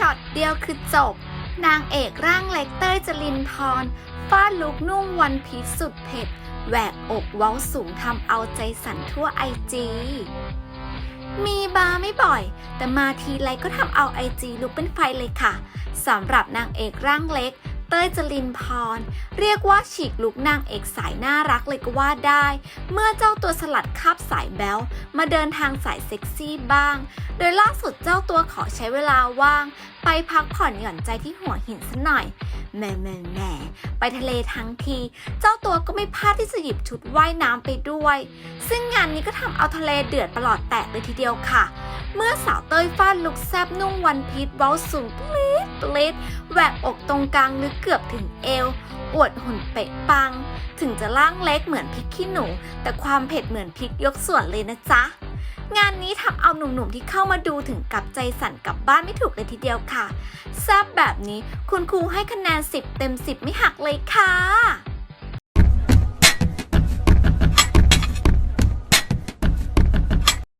ช็อตเดียวคือจบ นางเอกร่างเล็กเต้ยจรินพรฟาดลุกนุ่งวันพีชสุดเผ็ด แหวกอกเว้าสูงทำเอาใจสั่นทั่วไอจีมีบาร์ไม่บ่อย แต่มาทีไรก็ทำเอาไอจีลุกเป็นไฟเลยค่ะสำหรับนางเอกร่างเล็ก เต้ยจรินพร เรียกว่าฉีกลุกนางเอกสายน่ารักเลยก็ว่าได้ เมื่อเจ้าตัวสลัดคาบสายแบลมาเดินทางสายเซ็กซี่บ้าง โดยล่าสุดเจ้าตัวขอใช้เวลาว่าง ไปพักผ่อนหย่อนใจที่หัวหินสักหน่อยแหม่แหม่แหม่ไปทะเลทั้งที เจ้าตัวก็ไม่พลาดที่จะหยิบชุดว่ายน้ำไปด้วย ซึ่งงานนี้ก็ทำเอาทะเลเดือดประหลอดแตกเลยทีเดียวค่ะ เมื่อสาวเต้ยฟาดลุกแซบนุ่งวันพีชเว้าสูงปล ลิดแหวกอกตรงกลางลึกเกือบถึงเอว อวดหุ่นเป๊ะปัง ถึงจะร่างเล็กเหมือนพริกขี้หนู แต่ความเผ็ดเหมือนพริกยกส่วนเลยนะจ๊ะ งานนี้ทำเอาหนุ่มๆที่เข้ามาดูถึงกับใจสั่นกลับบ้านไม่ถูกเลยทีเดียวค่ะแซบแบบนี้คุณครูให้คะแนน 10 เต็ม 10 ไม่หักเลยค่ะ